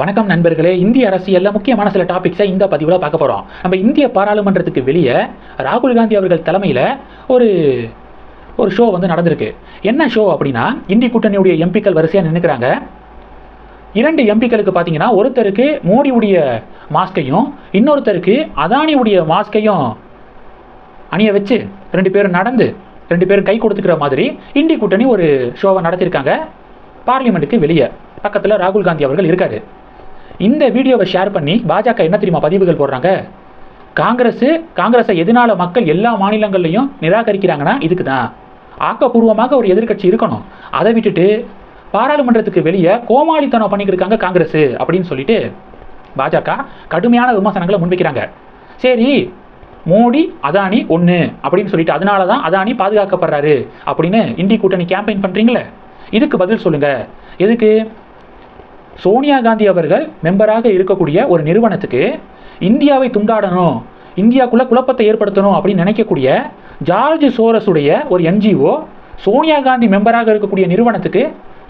வணக்கம் நண்பர்களே. இந்திய அரசியலில் முக்கியமான சில டாபிக்ஸை இந்த பதிவில் பார்க்க போகிறோம் நம்ம இந்திய பாராளுமன்றத்துக்கு வெளியே ராகுல் காந்தி அவர்கள் தலைமையில் ஒரு ஒரு ஷோ வந்து நடந்திருக்கு. என்ன ஷோ அப்படின்னா இந்திய கூட்டணியுடைய எம்பிக்கள் வரிசையாக நின்றுக்கிறாங்க இரண்டு எம்பிக்களுக்கு பார்த்தீங்கன்னா ஒருத்தருக்கு மோடியுடைய மாஸ்கையும் இன்னொருத்தருக்கு அதானியுடைய மாஸ்கையும் அணிய வச்சு ரெண்டு பேரும் நடந்து ரெண்டு பேரும் கை கொடுத்துக்கிற மாதிரி இந்திய கூட்டணி ஒரு ஷோவை நடத்தியிருக்காங்க பார்லிமெண்ட்டுக்கு வெளியே. பக்கத்தில் ராகுல் காந்தி அவர்கள் இருக்காரு. இந்த வீடியோவை ஷேர் பண்ணி பாஜக என்ன தெரியுமா பதிவுகள் போடுறாங்க? காங்கிரஸ் காங்கிரஸை எதனால மக்கள் எல்லா மாநிலங்கள்லையும் நிராகரிக்கிறாங்கன்னா இதுக்கு தான். ஆக்கப்பூர்வமாக ஒரு எதிர்க்கட்சி இருக்கணும். அதை விட்டுட்டு பாராளுமன்றத்துக்கு வெளியே கோமாளித்தனம் பண்ணிக்கிட்டு இருக்காங்க காங்கிரஸ் அப்படின்னு சொல்லிட்டு பாஜக கடுமையான விமர்சனங்களை முன்வைக்கிறாங்க. சரி மோடி அதானி ஒன்று அப்படின்னு சொல்லிட்டு அதனால தான் அதானி பாதுகாக்கப்படுறாரு அப்படின்னு இந்திய கூட்டணி கேம்பெயின் பண்ணுறீங்களே இதுக்கு பதில் சொல்லுங்கள் எதுக்கு? சோனியா காந்தி அவர்கள் மெம்பராக இருக்கக்கூடிய ஒரு நிறுவனத்துக்கு இந்தியாவை துண்டாடணும் இந்தியாக்குள்ள குழப்பத்தை ஏற்படுத்தணும் அப்படின்னு நினைக்கக்கூடிய ஜார்ஜ் சோரஸுடைய ஒரு என்ஜிஓ சோனியா காந்தி மெம்பராக இருக்கக்கூடிய நிறுவனத்துக்கு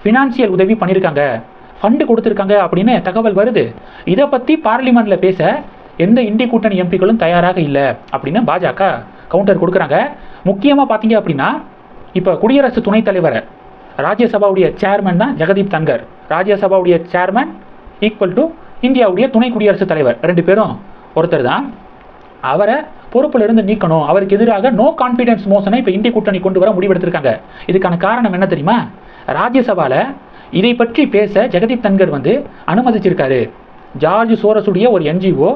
ஃபினான்சியல் உதவி பண்ணியிருக்காங்க ஃபண்டு கொடுத்துருக்காங்க அப்படின்னு தகவல் வருது. இதை பற்றி பார்லிமெண்ட்டில் பேச எந்த இந்தி கூட்டணி எம்பிக்களும் தயாராக இல்லை அப்படின்னு பாஜக கவுண்டர் கொடுக்குறாங்க. முக்கியமாக பார்த்தீங்க அப்படின்னா இப்போ குடியரசு துணைத் தலைவரை ராஜ்யசபாவுடைய சேர்மன் தான் ஜெகதீப் தங்கர். ராஜ்யசபாவுடைய சேர்மேன் ஈக்குவல் டு இந்தியாவுடைய துணை குடியரசுத் தலைவர். ரெண்டு பேரும் ஒருத்தர் தான். அவரை பொறுப்பில் இருந்து நீக்கணும். அவருக்கு எதிராக நோ கான்ஃபிடன்ஸ் மோஷனை இப்போ இந்திய கூட்டணி கொண்டு வர முடிவெடுத்திருக்காங்க. இதுக்கான காரணம் என்ன தெரியுமா? ராஜ்யசபால இதை பற்றி பேச ஜெகதீப் தன்கர் வந்து அனுமதிச்சிருக்காரு. ஜார்ஜ் சோரஸுடைய ஒரு என்ஜிஓ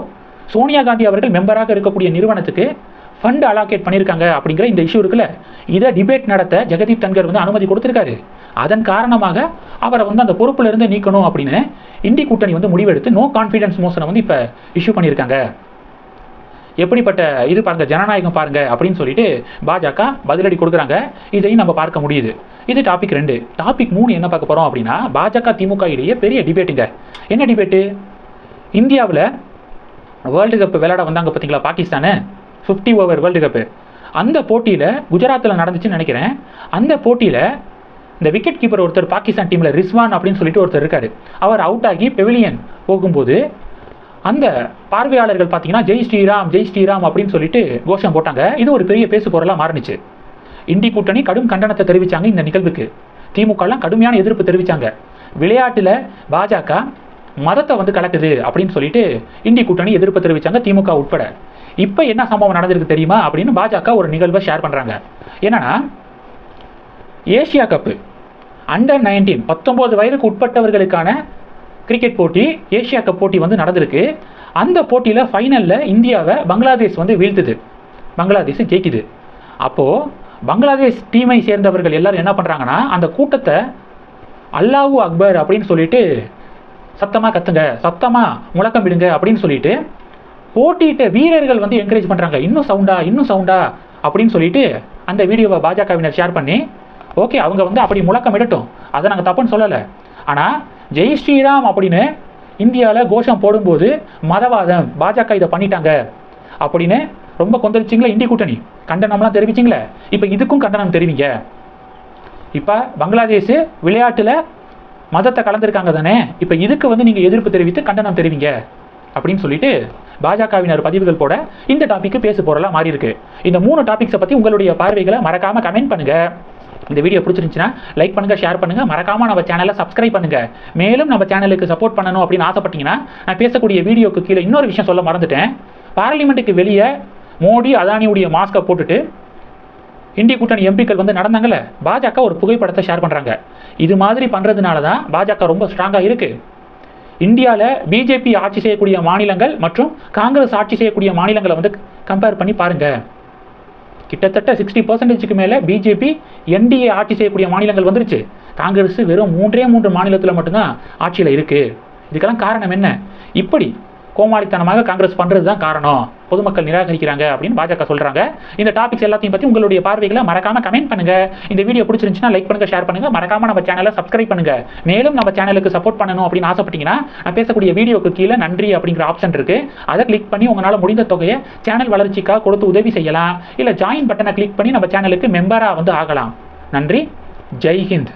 சோனியா காந்தி அவர்கள் மெம்பராக இருக்கக்கூடிய நிறுவனத்துக்கு ஃபண்ட் அலாகேட் பண்ணியிருக்காங்க அப்படிங்கிற இந்த இஷ்யூ இருக்குல்ல? இதை டிபேட் நடத்த ஜெகதீப் தன்கர் வந்து அனுமதி கொடுத்துருக்காரு. அதன் காரணமாக அவரை வந்து அந்த பொறுப்பில் இருந்து நீக்கணும் அப்படின்னு இந்தி கூட்டணி வந்து முடிவெடுத்து நோ கான்ஃபிடன்ஸ் மோஷனை வந்து இப்போ இஷ்யூ பண்ணியிருக்காங்க எப்படிப்பட்ட இது பாருங்க ஜனநாயகம் பாருங்க அப்படின்னு சொல்லிட்டு பாஜக பதிலடி கொடுக்குறாங்க. இதையும் நம்ம பார்க்க முடியுது. இது டாபிக் ரெண்டு. டாபிக் மூணு என்ன பார்க்க போறோம் அப்படின்னா பாஜக திமுக இடையே பெரிய டிபேட்டுங்க என்ன டிபேட்டு இந்தியாவில் வேர்ல்டு கப் விளையாட வந்தாங்க பார்த்தீங்களா Pakistan? Fifty over world cup அந்த போட்டியில் குஜராத்தில் நடந்துச்சுன்னு நினைக்கிறேன். அந்த போட்டியில் இந்த விக்கெட் கீப்பர் ஒருத்தர் பாகிஸ்தான் டீமில் ரிஸ்வான் அப்படின்னு சொல்லிட்டு ஒருத்தர் இருக்காரு. அவர் அவுட் ஆகி பெவிலியன் போகும்போது அந்த பார்வையாளர்கள் பார்த்தீங்கன்னா ஜெய் ஸ்ரீராம் ஜெய் ஸ்ரீராம் அப்படின்னு சொல்லிட்டு கோஷம் போட்டாங்க. இது ஒரு பெரிய பேசு பொருளாக மாறுனுச்சு. இந்தி கூட்டணி கடும் கண்டனத்தை தெரிவித்தாங்க இந்த நிகழ்வுக்கு. திமுகலாம் கடுமையான எதிர்ப்பு தெரிவித்தாங்க விளையாட்டில் பாஜக மதத்தை வந்து கலக்குது அப்படின்னு சொல்லிட்டு இந்தி கூட்டணி எதிர்ப்பு தெரிவித்தாங்க திமுக உட்பட. இப்போ என்ன சம்பவம் நடந்திருக்கு தெரியுமா அப்படின்னு பாஜக ஒரு நிகழ்வை ஷேர் பண்ணுறாங்க என்னன்னா ஏசியா கப்பு அண்டர் நைன்டீன் பத்தொம்போது வயதுக்கு உட்பட்டவர்களுக்கான கிரிக்கெட் போட்டி ஏசியா கப் போட்டி வந்து நடந்திருக்கு. அந்த போட்டியில் ஃபைனலில் இந்தியாவை பங்களாதேஷ் வந்து வீழ்த்துது. பங்களாதேஷ் ஜெயிக்குது. அப்போது பங்களாதேஷ் டீமை சேர்ந்தவர்கள் எல்லோரும் என்ன பண்ணுறாங்கன்னா அந்த கூட்டத்தை அல்லாஹூ அக்பர் அப்படின்னு சொல்லிட்டு சத்தமாக கத்துங்க சத்தமாக முழக்கம் விடுங்க அப்படின்னு சொல்லிட்டு போட்டியிட்ட வீரர்கள் வந்து என்கரேஜ் பண்ணுறாங்க இன்னும் சவுண்டா இன்னும் சவுண்டா அப்படின்னு சொல்லிட்டு அந்த வீடியோவை பாஜகவினர் ஷேர் பண்ணி ஓகே அவங்க வந்து அப்படி முழக்கம் விடட்டும் அதை நாங்கள் தப்புன்னு சொல்லலை. ஆனால் ஜெய் ஸ்ரீராம் அப்படின்னு இந்தியாவில் கோஷம் போடும்போது மதவாதம் பாஜக இதை பண்ணிட்டாங்க அப்படின்னு ரொம்ப கொந்தளிச்சிங்களா இந்திய கூட்டணி. கண்டனம்லாம் தெரிவிச்சிங்களே? இப்போ இதுக்கும் கண்டனம் தெரிவிங்க. இப்போ பங்களாதேஷ் விளையாட்டில் மதத்தை கலந்துருக்காங்க தானே? இப்போ இதுக்கு வந்து நீங்கள் எதிர்ப்பு தெரிவித்து கண்டனம் தெரிவிங்க அப்படின்னு சொல்லிட்டு பாஜகவினர் பதிவுகள் போட இந்த டாபிக் பேசு போறலாம் மாறி இருக்கு. இந்த மூணு டாபிக்ஸை பற்றி உங்களுடைய பார்வைகளை மறக்காம கமெண்ட் பண்ணுங்க. இந்த வீடியோ பிடிச்சிருந்துச்சுன்னா லைக் பண்ணுங்க ஷேர் பண்ணுங்க. மறக்காம நம்ம சேனலை சப்ஸ்கிரைப் பண்ணுங்க. மேலும் நம்ம சேனலுக்கு சப்போர்ட் பண்ணணும் அப்படின்னு ஆசைப்பட்டீங்கன்னா நான் பேசக்கூடிய வீடியோக்கு கீழே இன்னொரு விஷயம் சொல்ல மறந்துட்டேன். பார்லிமெண்ட்டுக்கு வெளியே மோடி அதானியுடைய மாஸ்கை போட்டுட்டு இந்திய கூட்டணி எம்பிக்கள் வந்து நடந்தாங்கல்ல பாஜக ஒரு புகைப்படத்தை ஷேர் பண்ணுறாங்க இது மாதிரி பண்ணுறதுனால தான் பாஜக ரொம்ப ஸ்ட்ராங்காக இருக்குது இந்தியாவில் பிஜேபி ஆட்சி செய்யக்கூடிய மாநிலங்கள் மற்றும் காங்கிரஸ் ஆட்சி செய்யக்கூடிய மாநிலங்களை வந்து கம்பேர் பண்ணி பாருங்கள் கிட்டத்தட்ட சிக்ஸ்டி பர்சன்டேஜுக்கு மேலே பிஜேபி என்டிஏ ஆட்சி செய்யக்கூடிய மாநிலங்கள் வந்துருச்சு. காங்கிரஸ் வெறும் மூன்றே மூன்று மாநிலத்தில் மட்டும்தான் ஆட்சியில் இருக்குது இதுக்கெல்லாம் காரணம் என்ன? இப்படி கோமாளித்தனமாக காங்கிரஸ் பண்ணுறது தான் காரணம். பொதுமக்கள் நிராகரிக்கிறாங்க அப்படின்னு பாஜக சொல்கிறாங்க இந்த டாபிக்ஸ் எல்லாத்தையும் பற்றி உங்களுடைய பார்வைகளை மறக்காம கமெண்ட் பண்ணுங்க. இந்த வீடியோ பிடிச்சிருந்துச்சுன்னா லைக் பண்ணுங்க ஷேர் பண்ணுங்க. மறக்காம நம்ம சேனலை சப்ஸ்கிரைப் பண்ணுங்க. மேலும் நம்ம சேனலுக்கு சப்போர்ட் பண்ணணும் அப்படின்னு ஆசைப்பட்டீங்கன்னா நான் பேசக்கூடிய வீடியோக்கு கீழே நன்றி அப்படிங்கிற ஆப்ஷன் இருக்கு. அதை கிளிக் பண்ணி உங்களால் முடிந்த தொகையை சேனல் வளர்ச்சிக்காக கொடுத்து உதவி செய்யலாம். இல்லை ஜாயின் பட்டனை கிளிக் பண்ணி நம்ம சேனலுக்கு மெம்பராக வந்து ஆகலாம். நன்றி. ஜெய் ஹிந்த்.